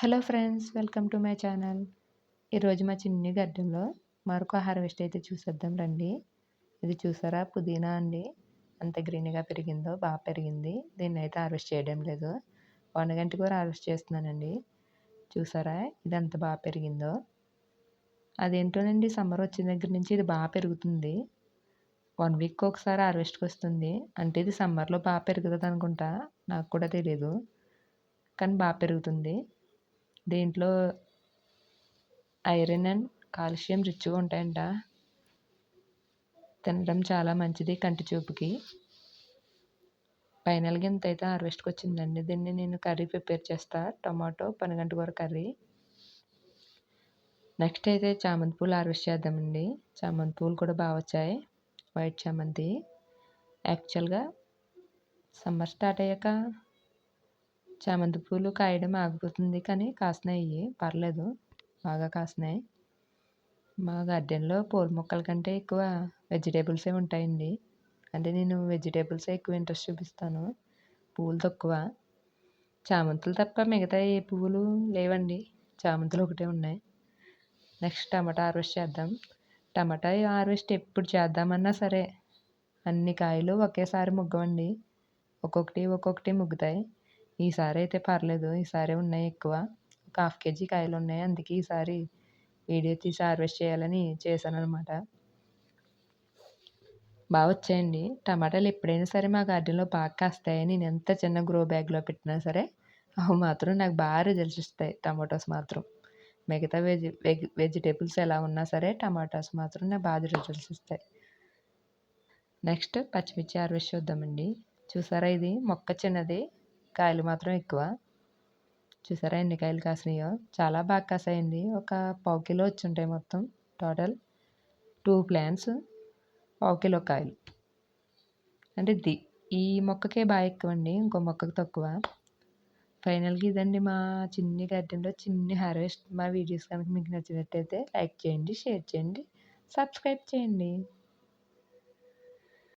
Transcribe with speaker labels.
Speaker 1: Hello friends welcome to my channel. ఈరోజు మా చిన్ని గడ్డంలో మరొక హార్వెస్ట్ అయితే చూసేద్దాం రండి. ఇది చూసారా? పుదీనా అండి. అంత గ్రీన్గా పెరిగిందో బాగా పెరిగింది. దీన్ని అయితే హార్వెస్ట్ చేయడం లేదు. వనగంటి కూడా హార్వెస్ట్ చేస్తున్నానండి. చూసారా? ఇది అంత బాగా పెరిగిందో. అదేంటోనండి? సమ్మర్ వచ్చిన దగ్గర నుంచి ఇది బాగా పెరుగుతుంది. వన్ వీక్ ఒకసారి హార్వెస్ట్కి వస్తుంది. అంటే ఇది సమ్మర్లో బాగా పెరుగుతుంది అనుకుంటా నాకు కూడా తెలియదు కానీ బాగా పెరుగుతుంది. దీంట్లో ఐరన్ అండ్ కాల్షియం రిచ్గా ఉంటాయంట. తినడం చాలా మంచిది కంటి చూపుకి. ఫైనల్ గింత అయితే హార్వెస్ట్కి వచ్చిందండి. దీన్ని నేను కర్రీ ప్రిపేర్ చేస్తా. టమాటో పనిగంట కూర కర్రీ. నెక్స్ట్ అయితే చామంతి పూలు హార్వెస్ట్ చేద్దామండి. చామంతి పూలు కూడా బాగా వచ్చాయి. వైట్ చామంతి. యాక్చువల్గా సమ్మర్ స్టార్ట్ అయ్యాక చామంతి పూలు కాయడం ఆగిపోతుంది. కానీ కాసినాయి. పర్లేదు. బాగా కాసినాయి. మా గార్డెన్లో పూల మొక్కల కంటే ఎక్కువ వెజిటేబుల్సే ఉంటాయండి. అంటే నేను వెజిటేబుల్సే ఎక్కువ ఇంట్రెస్ట్ చూపిస్తాను. పువ్వులు తక్కువ. చామంతులు తప్ప మిగతా ఏ పువ్వులు లేవండి. చామంతులు ఒకటే ఉన్నాయి. నెక్స్ట్ టమాటా హార్వెస్ట్ చేద్దాం. టమాటా హార్వెస్ట్ ఎప్పుడు చేద్దామన్నా సరే అన్ని కాయలు ఒకేసారి ముగ్గవండి. ఒక్కొక్కటి ఒక్కొక్కటి ముగ్గుతాయి. ఈసారి అయితే పర్లేదు. ఈసారి ఉన్నాయి ఎక్కువ. ఒక హాఫ్ కేజీ కాయలు ఉన్నాయి. అందుకే ఈసారి వీడియో తీసి హార్వెస్ట్ చేయాలని చేశాను అనమాట బాగా వచ్చాయండి. టమాటాలు ఎప్పుడైనా సరే మా గార్డెన్లో బాగా కాస్తాయి. నేను ఎంత చిన్న గ్రో బ్యాగ్లో పెట్టినా సరే అవి మాత్రం నాకు బాగా రిజల్ట్స్ ఇస్తాయి టమాటోస్ మాత్రం. మిగతా వెజ్ వెజ్ వెజిటేబుల్స్ ఎలా ఉన్నా సరే టమాటాస్ మాత్రం నాకు బాగా రిజల్ట్స్ ఇస్తాయి నెక్స్ట్ పచ్చిమిర్చి హార్వెస్ట్ చూద్దామండి. చూసారా ఇది? మొక్క చిన్నది. కాయలు మాత్రం ఎక్కువ. చూసారా ఎన్ని కాయలు కాసినాయో? చాలా బాగా కాసాయండి. ఒక పావు కిలో వచ్చి ఉంటాయి మొత్తం టోటల్. టూ ప్లాంట్స్ పావు కిలో కాయలు. అంటే ది ఈ మొక్కకే బాగా ఎక్కువ అండి ఇంకో మొక్కకు తక్కువ. ఫైనల్గా ఇదండి మా చిన్ని గార్డెన్లో చిన్ని హార్వెస్ట్ మా వీడియోస్ కనుక మీకు నచ్చినట్టయితే లైక్ చేయండి షేర్ చేయండి సబ్స్క్రైబ్ చేయండి.